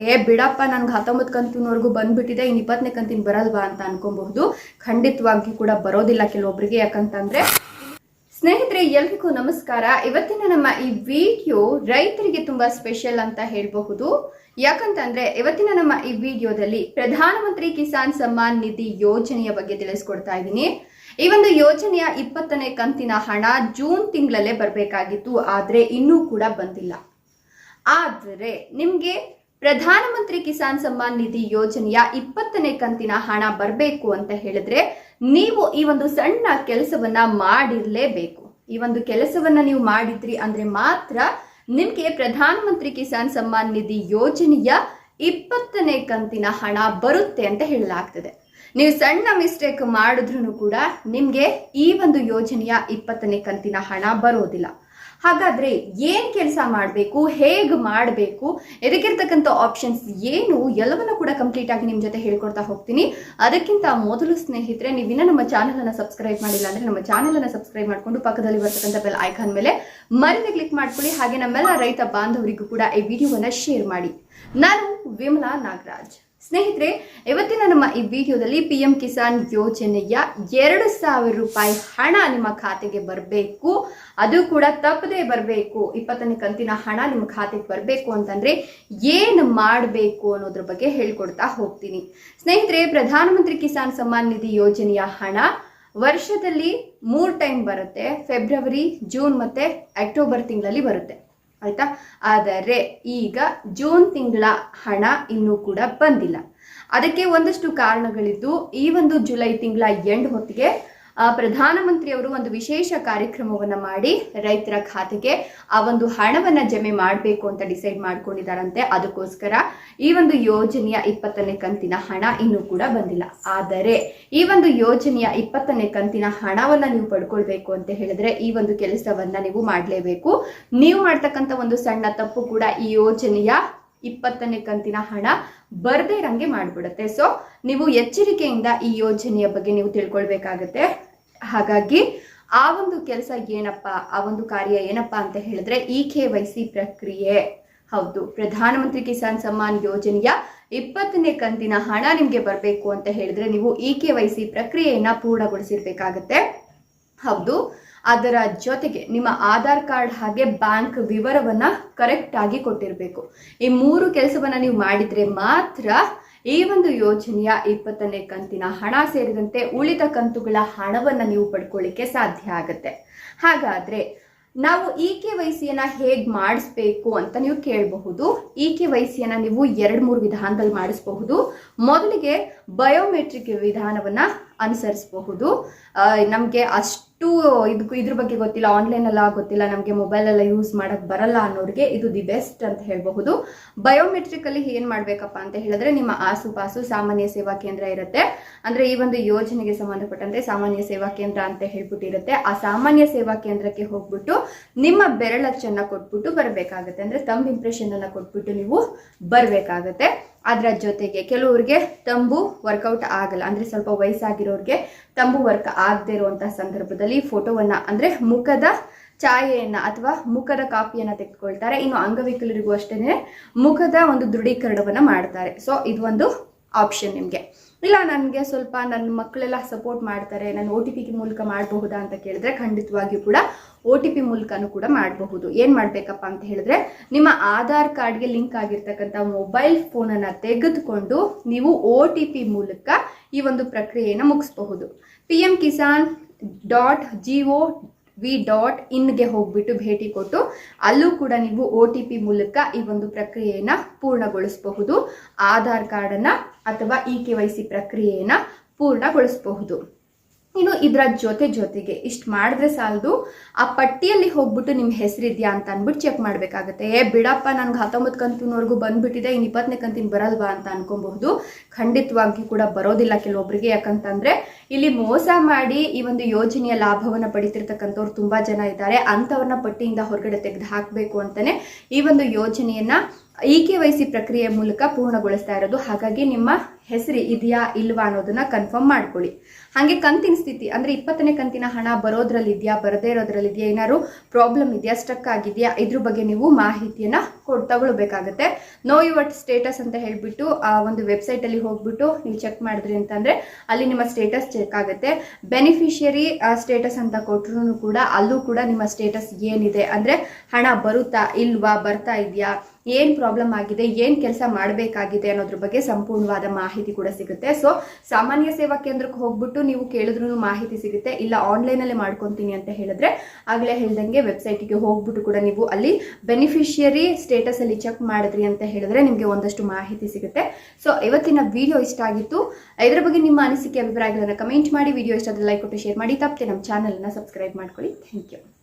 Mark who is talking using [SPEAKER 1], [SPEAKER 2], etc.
[SPEAKER 1] ಏ, ಬಿಡಪ್ಪ, ನನ್ಗೆ ಹತ್ತೊಂಬತ್ತು ಕಂತಿನವರೆಗೂ ಬಂದ್ಬಿಟ್ಟಿದೆ ಇನ್ನು ಇಪ್ಪತ್ತನೇ ಕಂತಿನ ಬರಲ್ವಾ ಅಂತ ಅನ್ಕೊಬಹುದು. ಖಂಡಿತವಾಗಿ ಕೂಡ ಬರೋದಿಲ್ಲ ಕೆಲವೊಬ್ಬರಿಗೆ ಯಾಕಂತಂದ್ರೆ ಸ್ನೇಹಿತರೆ, ಎಲ್ರಿಗೂ ನಮಸ್ಕಾರ. ಇವತ್ತಿನ ನಮ್ಮ ಈ ವಿಡಿಯೋ ರೈತರಿಗೆ ತುಂಬಾ ಸ್ಪೆಷಲ್ ಅಂತ ಹೇಳಬಹುದು. ಯಾಕಂತಂದ್ರೆ, ಇವತ್ತಿನ ನಮ್ಮ ಈ ವಿಡಿಯೋದಲ್ಲಿ ಪ್ರಧಾನಮಂತ್ರಿ ಕಿಸಾನ್ ಸಮ್ಮಾನ್ ನಿಧಿ ಯೋಜನೆಯ ಬಗ್ಗೆ ತಿಳಿಸ್ಕೊಡ್ತಾ ಇದ್ದೀನಿ. ಈ ಒಂದು ಯೋಜನೆಯ ಇಪ್ಪತ್ತನೇ ಕಂತಿನ ಹಣ ಜೂನ್ ತಿಂಗಳಲ್ಲೇ ಬರಬೇಕಾಗಿತ್ತು, ಆದ್ರೆ ಇನ್ನೂ ಕೂಡ ಬಂದಿಲ್ಲ. ಆದರೆ, ನಿಮಗೆ ಪ್ರಧಾನಮಂತ್ರಿ ಕಿಸಾನ್ ಸಮ್ಮಾನ್ ನಿಧಿ ಯೋಜನೆಯ ಇಪ್ಪತ್ತನೇ ಕಂತಿನ ಹಣ ಬರಬೇಕು ಅಂತ ಹೇಳಿದ್ರೆ ನೀವು ಈ ಒಂದು ಸಣ್ಣ ಕೆಲಸವನ್ನ ಮಾಡಿರ್ಲೇಬೇಕು. ಈ ಒಂದು ಕೆಲಸವನ್ನ ನೀವು ಮಾಡಿದ್ರಿ ಅಂದ್ರೆ ಮಾತ್ರ ನಿಮ್ಗೆ ಪ್ರಧಾನಮಂತ್ರಿ ಕಿಸಾನ್ ಸಮ್ಮಾನ್ ನಿಧಿ ಯೋಜನೆಯ ಇಪ್ಪತ್ತನೇ ಕಂತಿನ ಹಣ ಬರುತ್ತೆ ಅಂತ ಹೇಳಲಾಗ್ತದೆ. ನೀವು ಸಣ್ಣ ಮಿಸ್ಟೇಕ್ ಮಾಡಿದ್ರು ಕೂಡ ನಿಮ್ಗೆ ಈ ಒಂದು ಯೋಜನೆಯ ಇಪ್ಪತ್ತನೇ ಕಂತಿನ ಹಣ ಬರೋದಿಲ್ಲ. ಹಾಗಾದ್ರೆ ಏನ್ ಕೆಲಸ ಮಾಡಬೇಕು, ಹೇಗೆ ಮಾಡಬೇಕು, ಎದಕ್ಕಿರ್ತಕ್ಕಂಥ ಆಪ್ಷನ್ಸ್ ಏನು ಎಲ್ಲವನ್ನ ಕೂಡ ಕಂಪ್ಲೀಟ್ ಆಗಿ ನಿಮ್ಮ ಜೊತೆ ಹೇಳ್ಕೊಡ್ತಾ ಹೋಗ್ತೀನಿ. ಅದಕ್ಕಿಂತ ಮೊದಲು ಸ್ನೇಹಿತರೆ ನೀವಿನ್ನ ನಮ್ಮ ಚಾನೆಲ್ ಅನ್ನ ಸಬ್ಸ್ಕ್ರೈಬ್ ಮಾಡಿಲ್ಲ ಅಂದ್ರೆ ನಮ್ಮ ಚಾನೆಲ್ ಅನ್ನ ಸಬ್ಸ್ಕ್ರೈಬ್ ಮಾಡ್ಕೊಂಡು ಪಕ್ಕದಲ್ಲಿ ಬರ್ತಕ್ಕಂತ ಬೆಲ್ ಐಕಾನ್ ಮೇಲೆ ಮರಿದೆ ಕ್ಲಿಕ್ ಮಾಡ್ಕೊಳ್ಳಿ. ಹಾಗೆ ನಮ್ಮೆಲ್ಲ ರೈತ ಬಾಂಧವರಿಗೂ ಕೂಡ ಈ ವಿಡಿಯೋವನ್ನ ಶೇರ್ ಮಾಡಿ. ನಾನು ವಿಮಲಾ ನಾಗರಾಜ್. ಸ್ನೇಹಿತರೆ, ಇವತ್ತಿನ ನಮ್ಮ ಈ ವಿಡಿಯೋದಲ್ಲಿ ಪಿ ಎಂ ಕಿಸಾನ್ ಯೋಜನೆಯ ಎರಡು ಸಾವಿರ ರೂಪಾಯಿ ಹಣ ನಿಮ್ಮ ಖಾತೆಗೆ ಬರಬೇಕು. ಅದು ಕೂಡ ತಪ್ಪದೇ ಬರಬೇಕು. ಇಪ್ಪತ್ತನೇ ಕಂತಿನ ಹಣ ನಿಮ್ಮ ಖಾತೆಗೆ ಬರಬೇಕು ಅಂತಂದರೆ ಏನು ಮಾಡಬೇಕು ಅನ್ನೋದ್ರ ಬಗ್ಗೆ ಹೇಳ್ಕೊಡ್ತಾ ಹೋಗ್ತೀನಿ. ಸ್ನೇಹಿತರೆ, ಪ್ರಧಾನಮಂತ್ರಿ ಕಿಸಾನ್ ಸಮ್ಮಾನ್ ನಿಧಿ ಯೋಜನೆಯ ಹಣ ವರ್ಷದಲ್ಲಿ ಮೂರು ಟೈಮ್ ಬರುತ್ತೆ. ಫೆಬ್ರವರಿ, ಜೂನ್ ಮತ್ತು ಅಕ್ಟೋಬರ್ ತಿಂಗಳಲ್ಲಿ ಬರುತ್ತೆ. ಆಯ್ತಾ? ಆದರೆ ಈಗ ಜೂನ್ ತಿಂಗಳ ಹಣ ಇನ್ನೂ ಕೂಡ ಬಂದಿಲ್ಲ. ಅದಕ್ಕೆ ಒಂದಷ್ಟು ಕಾರಣಗಳಿದ್ದು, ಈ ಒಂದು ಜುಲೈ ತಿಂಗಳ ಎಂಡ್ ಹೊತ್ತಿಗೆ ಪ್ರಧಾನಮಂತ್ರಿಯವರು ಒಂದು ವಿಶೇಷ ಕಾರ್ಯಕ್ರಮವನ್ನು ಮಾಡಿ ರೈತರ ಖಾತೆಗೆ ಆ ಒಂದು ಹಣವನ್ನ ಜಮೆ ಮಾಡಬೇಕು ಅಂತ ಡಿಸೈಡ್ ಮಾಡ್ಕೊಂಡಿದ್ದಾರಂತೆ. ಅದಕ್ಕೋಸ್ಕರ ಈ ಒಂದು ಯೋಜನೆಯ ಇಪ್ಪತ್ತನೇ ಕಂತಿನ ಹಣ ಇನ್ನೂ ಕೂಡ ಬಂದಿಲ್ಲ. ಆದರೆ ಈ ಒಂದು ಯೋಜನೆಯ ಇಪ್ಪತ್ತನೇ ಕಂತಿನ ಹಣವನ್ನ ನೀವು ಪಡ್ಕೊಳ್ಬೇಕು ಅಂತ ಹೇಳಿದ್ರೆ ಈ ಒಂದು ಕೆಲಸವನ್ನ ನೀವು ಮಾಡಲೇಬೇಕು. ನೀವು ಮಾಡ್ತಕ್ಕಂಥ ಒಂದು ಸಣ್ಣ ತಪ್ಪು ಕೂಡ ಈ ಯೋಜನೆಯ ಇಪ್ಪತ್ತನೇ ಕಂತಿನ ಹಣ ಬರ್ದೇ ಇರಂಗೆ ಮಾಡ್ಬಿಡುತ್ತೆ. ಸೊ ನೀವು ಎಚ್ಚರಿಕೆಯಿಂದ ಈ ಯೋಜನೆಯ ಬಗ್ಗೆ ನೀವು ತಿಳ್ಕೊಳ್ಬೇಕಾಗತ್ತೆ. ಹಾಗಾಗಿ ಆ ಒಂದು ಕೆಲಸ ಏನಪ್ಪ, ಆ ಒಂದು ಕಾರ್ಯ ಏನಪ್ಪ ಅಂತ ಹೇಳಿದ್ರೆ ಇ ಕೆ ವೈ ಸಿ ಪ್ರಕ್ರಿಯೆ. ಹೌದು, ಪ್ರಧಾನಮಂತ್ರಿ ಕಿಸಾನ್ ಸಮ್ಮಾನ್ ಯೋಜನೆಯ ಇಪ್ಪತ್ತನೇ ಕಂತಿನ ಹಣ ನಿಮಗೆ ಬರಬೇಕು ಅಂತ ಹೇಳಿದ್ರೆ ನೀವು ಇ ಕೆ ವೈ ಸಿ ಪ್ರಕ್ರಿಯೆಯನ್ನ ಪೂರ್ಣಗೊಳಿಸಿರ್ಬೇಕಾಗತ್ತೆ. ಹೌದು, ಅದರ ಜೊತೆಗೆ ನಿಮ್ಮ ಆಧಾರ್ ಕಾರ್ಡ್ ಹಾಗೆ ಬ್ಯಾಂಕ್ ವಿವರವನ್ನ ಕರೆಕ್ಟ್ ಆಗಿ ಕೊಟ್ಟಿರಬೇಕು. ಈ ಮೂರು ಕೆಲಸವನ್ನ ನೀವು ಮಾಡಿದ್ರೆ ಮಾತ್ರ ಈ ಒಂದು ಯೋಜನೆಯ ಇಪ್ಪತ್ತನೇ ಕಂತಿನ ಹಣ ಸೇರಿದಂತೆ ಉಳಿದ ಕಂತುಗಳ ಹಣವನ್ನು ನೀವು ಪಡ್ಕೊಳ್ಳಿಕ್ಕೆ ಸಾಧ್ಯ ಆಗುತ್ತೆ. ಹಾಗಾದ್ರೆ ನಾವು ಇ ಕೆ ವೈಸಿಯನ್ನ ಹೇಗೆ ಮಾಡಿಸ್ಬೇಕು ಅಂತ ನೀವು ಕೇಳಬಹುದು. ಇ ಕೆ ವೈಸಿಯನ್ನ ನೀವು ಎರಡು ಮೂರು ವಿಧಾನದಲ್ಲಿ ಮಾಡಿಸಬಹುದು. ಮೊದಲಿಗೆ ಬಯೋಮೆಟ್ರಿಕ್ ವಿಧಾನವನ್ನ ಅನುಸರಿಸಬಹುದು. ನಮಗೆ ಅಷ್ಟು ಇದಕ್ಕೂ ಇದ್ರ ಬಗ್ಗೆ ಗೊತ್ತಿಲ್ಲ ಆನ್ಲೈನ್ ಎಲ್ಲ ಗೊತ್ತಿಲ್ಲ, ನಮಗೆ ಮೊಬೈಲ್ ಎಲ್ಲ ಯೂಸ್ ಮಾಡಕ್ ಬರಲ್ಲ ಅನ್ನೋರಿಗೆ ಇದು ದಿ ಬೆಸ್ಟ್ ಅಂತ ಹೇಳಬಹುದು. ಬಯೋಮೆಟ್ರಿಕ್ ಅಲ್ಲಿ ಏನ್ ಮಾಡ್ಬೇಕಪ್ಪ ಅಂತ ಹೇಳಿದ್ರೆ ನಿಮ್ಮ ಆಸುಪಾಸು ಸಾಮಾನ್ಯ ಸೇವಾ ಕೇಂದ್ರ ಇರುತ್ತೆ. ಅಂದ್ರೆ ಈ ಒಂದು ಯೋಜನೆಗೆ ಸಂಬಂಧಪಟ್ಟಂತೆ ಸಾಮಾನ್ಯ ಸೇವಾ ಕೇಂದ್ರ ಅಂತ ಹೇಳ್ಬಿಟ್ಟಿರುತ್ತೆ. ಆ ಸಾಮಾನ್ಯ ಸೇವಾ ಕೇಂದ್ರಕ್ಕೆ ಹೋಗ್ಬಿಟ್ಟು ನಿಮ್ಮ ಬೆರಳಚ್ಚನ್ನ ಕೊಟ್ಬಿಟ್ಟು ಬರಬೇಕಾಗುತ್ತೆ. ಅಂದ್ರೆ ತಮ್ ಇಂಪ್ರೆಷನ್ ಅನ್ನ ಕೊಟ್ಬಿಟ್ಟು ನೀವು ಬರಬೇಕಾಗತ್ತೆ. ಅದರ ಜೊತೆಗೆ ಕೆಲವ್ರಿಗೆ ತಂಬು ವರ್ಕೌಟ್ ಆಗಲ್ಲ. ಅಂದರೆ ಸ್ವಲ್ಪ ವಯಸ್ಸಾಗಿರೋರಿಗೆ ತಂಬು ವರ್ಕ್ ಆಗದೆ ಇರುವಂಥ ಸಂದರ್ಭದಲ್ಲಿ ಫೋಟೋವನ್ನು ಅಂದರೆ ಮುಖದ ಛಾಯೆಯನ್ನು ಅಥವಾ ಮುಖದ ಕಾಪಿಯನ್ನು ತೆಗೆದುಕೊಳ್ತಾರೆ. ಇನ್ನು ಅಂಗವಿಕಲರಿಗೂ ಅಷ್ಟೇ ಮುಖದ ಒಂದು ದೃಢೀಕರಣವನ್ನು ಮಾಡ್ತಾರೆ. ಸೊ ಇದು ಒಂದು ಆಪ್ಷನ್ ನಿಮಗೆ. ಇಲ್ಲ, ನನಗೆ ಸ್ವಲ್ಪ ನನ್ನ ಮಕ್ಕಳೆಲ್ಲ ಸಪೋರ್ಟ್ ಮಾಡ್ತಾರೆ, ನಾನು ಒ ಟಿ ಪಿ ಮೂಲಕ ಮಾಡಬಹುದಾ ಅಂತ ಕೇಳಿದ್ರೆ ಖಂಡಿತವಾಗಿಯೂ ಕೂಡ ಒ ಟಿ ಪಿ ಮೂಲಕನೂ ಕೂಡ ಮಾಡಬಹುದು. ಏನು ಮಾಡಬೇಕಪ್ಪ ಅಂತ ಹೇಳಿದ್ರೆ, ನಿಮ್ಮ ಆಧಾರ್ ಕಾರ್ಡ್ಗೆ ಲಿಂಕ್ ಆಗಿರ್ತಕ್ಕಂಥ ಮೊಬೈಲ್ ಫೋನನ್ನು ತೆಗೆದುಕೊಂಡು ನೀವು ಒ ಟಿ ಪಿ ಮೂಲಕ ಈ ಒಂದು ಪ್ರಕ್ರಿಯೆಯನ್ನು ಮುಗಿಸಬಹುದು. P M Kisan dot G O V dot ಇನ್ಗೆ ಹೋಗ್ಬಿಟ್ಟು ಭೇಟಿ ಕೊಟ್ಟು ಅಲ್ಲೂ ಕೂಡ ನೀವು ಒ ಟಿ ಪಿ ಮೂಲಕ ಈ ಒಂದು ಪ್ರಕ್ರಿಯೆಯನ್ನು ಪೂರ್ಣಗೊಳಿಸಬಹುದು. ಆಧಾರ್ ಕಾರ್ಡನ್ನು ಅಥವಾ ಇ ಕೆ ವೈ ಸಿ ಪ್ರಕ್ರಿಯೆಯನ್ನು ಪೂರ್ಣಗೊಳಿಸಬಹುದು. ಇನ್ನು ಇದರ ಜೊತೆ ಜೊತೆಗೆ ಇಷ್ಟು ಮಾಡಿದ್ರೆ ಸಾಲದು, ಆ ಪಟ್ಟಿಯಲ್ಲಿ ಹೋಗ್ಬಿಟ್ಟು ನಿಮ್ಮ ಹೆಸರಿದ್ಯಾ ಅಂತ ಅಂದ್ಬಿಟ್ಟು ಚೆಕ್ ಮಾಡಬೇಕಾಗತ್ತೆ. ಏ, ಬಿಡಪ್ಪ, ನನಗೆ ಹತ್ತೊಂಬತ್ತು ಕಂತಿನವರೆಗೂ ಬಂದ್ಬಿಟ್ಟಿದೆ ಇನ್ನು ಇಪ್ಪತ್ತನೇ ಕಂತಿನ ಬರಲ್ವಾ ಅಂತ ಅನ್ಕೊಬಹುದು. ಖಂಡಿತವಾಗಿ ಕೂಡ ಬರೋದಿಲ್ಲ ಕೆಲವೊಬ್ಬರಿಗೆ ಯಾಕಂತಂದ್ರೆ ಇಲ್ಲಿ ಮೋಸ ಮಾಡಿ ಈ ಒಂದು ಯೋಜನೆಯ ಲಾಭವನ್ನ ಪಡಿತಿರ್ತಕ್ಕಂಥವ್ರು ತುಂಬಾ ಜನ ಇದ್ದಾರೆ. ಅಂಥವ್ರನ್ನ ಪಟ್ಟಿಯಿಂದ ಹೊರಗಡೆ ತೆಗೆದು ಹಾಕಬೇಕು ಅಂತಾನೆ ಈ ಒಂದು ಯೋಜನೆಯನ್ನ ಇ ಕೆ ವೈ ಸಿ ಪ್ರಕ್ರಿಯೆ ಮೂಲಕ ಪೂರ್ಣಗೊಳಿಸ್ತಾ ಇರೋದು. ಹಾಗಾಗಿ ನಿಮ್ಮ ಹೆಸರು ಇದೆಯಾ ಇಲ್ವಾ ಅನ್ನೋದನ್ನ ಕನ್ಫರ್ಮ್ ಮಾಡ್ಕೊಳ್ಳಿ. ಹಾಗೆ ಕಂತಿನ ಸ್ಥಿತಿ, ಅಂದ್ರೆ ಇಪ್ಪತ್ತನೇ ಕಂತಿನ ಹಣ ಬರೋದ್ರಲ್ಲಿ ಇದೆಯಾ, ಬರದೇ ಇರೋದ್ರಲ್ಲಿ ಇದೆಯಾ, ಏನಾದ್ರು ಪ್ರಾಬ್ಲಮ್ ಇದೆಯಾ ಸ್ಟಕ್ ಆಗಿದೆಯಾ, ಇದ್ರ ಬಗ್ಗೆ ನೀವು ಮಾಹಿತಿಯನ್ನ ಕೊಡ್, ತಗೊಳ್ಬೇಕಾಗತ್ತೆ. ನೋ ಯುವರ್ ಸ್ಟೇಟಸ್ ಅಂತ ಹೇಳ್ಬಿಟ್ಟು, ಆ ಒಂದು ವೆಬ್ಸೈಟ್ ಅಲ್ಲಿ ಹೋಗ್ಬಿಟ್ಟು ನೀವು ಚೆಕ್ ಮಾಡಿದ್ರಿ ಅಂತಂದ್ರೆ ಅಲ್ಲಿ ನಿಮ್ಮ ಸ್ಟೇಟಸ್ ಚೆಕ್ ಆಗುತ್ತೆ. ಬೆನಿಫಿಷಿಯರಿ ಸ್ಟೇಟಸ್ ಅಂತ ಕೊಟ್ಟರು ಕೂಡ ಅಲ್ಲೂ ಕೂಡ ನಿಮ್ಮ ಸ್ಟೇಟಸ್ ಏನಿದೆ? ಅಂದ್ರೆ ಹಣ ಬರುತ್ತಾ ಇಲ್ವಾ, ಬರ್ತಾ ಇದೆಯಾ? ಏನ್ ಪ್ರಾಬ್ಲಮ್ ಆಗಿದೆ, ಏನ್ ಕೆಲಸ ಮಾಡಬೇಕಾಗಿದೆ ಅನ್ನೋದ್ರ ಬಗ್ಗೆ ಸಂಪೂರ್ಣವಾದ ಮಾಹಿತಿ ಕೂಡ ಸಿಗುತ್ತೆ. ಸೊ ಸಾಮಾನ್ಯ ಸೇವಾ ಕೇಂದ್ರಕ್ಕೆ ಹೋಗ್ಬಿಟ್ಟು ನೀವು ಕೇಳಿದ್ರು ಮಾಹಿತಿ ಸಿಗುತ್ತೆ. ಇಲ್ಲ ಆನ್ಲೈನ್ ಮಾಡ್ಕೊತೀನಿ ಮಾಡ್ಕೊಂತೀನಿ ಅಂತ ಹೇಳಿದ್ರೆ, ಆಗ್ಲೇ ಹೇಳ್ದಂಗೆ ವೆಬ್ಸೈಟ್ಗೆ ಹೋಗ್ಬಿಟ್ಟು ಕೂಡ ನೀವು ಅಲ್ಲಿ ಬೆನಿಫಿಷಿಯರಿ ಸ್ಟೇಟಸ್ ಅಲ್ಲಿ ಚೆಕ್ ಮಾಡಿದ್ರಿ ಅಂತ ಹೇಳಿದ್ರೆ ನಿಮಗೆ ಒಂದಷ್ಟು ಮಾಹಿತಿ ಸಿಗುತ್ತೆ. ಸೊ ಇವತ್ತಿನ ವಿಡಿಯೋ ಇಷ್ಟ ಆಗಿತ್ತು. ಇದರ ಬಗ್ಗೆ ನಿಮ್ಮ ಅನಿಸಿಕೆ, ಅಭಿಪ್ರಾಯಗಳನ್ನು ಕಮೆಂಟ್ ಮಾಡಿ. ವಿಡಿಯೋ ಇಷ್ಟ ಆದರೆ ಲೈಕ್ ಕೊಟ್ಟು ಶೇರ್ ಮಾಡಿ. ತಪ್ಪದೆ ನಮ್ಮ ಚಾನಲ್ನ ಸಬ್ಸ್ಕ್ರೈಬ್ ಮಾಡ್ಕೊಳ್ಳಿ. Thank you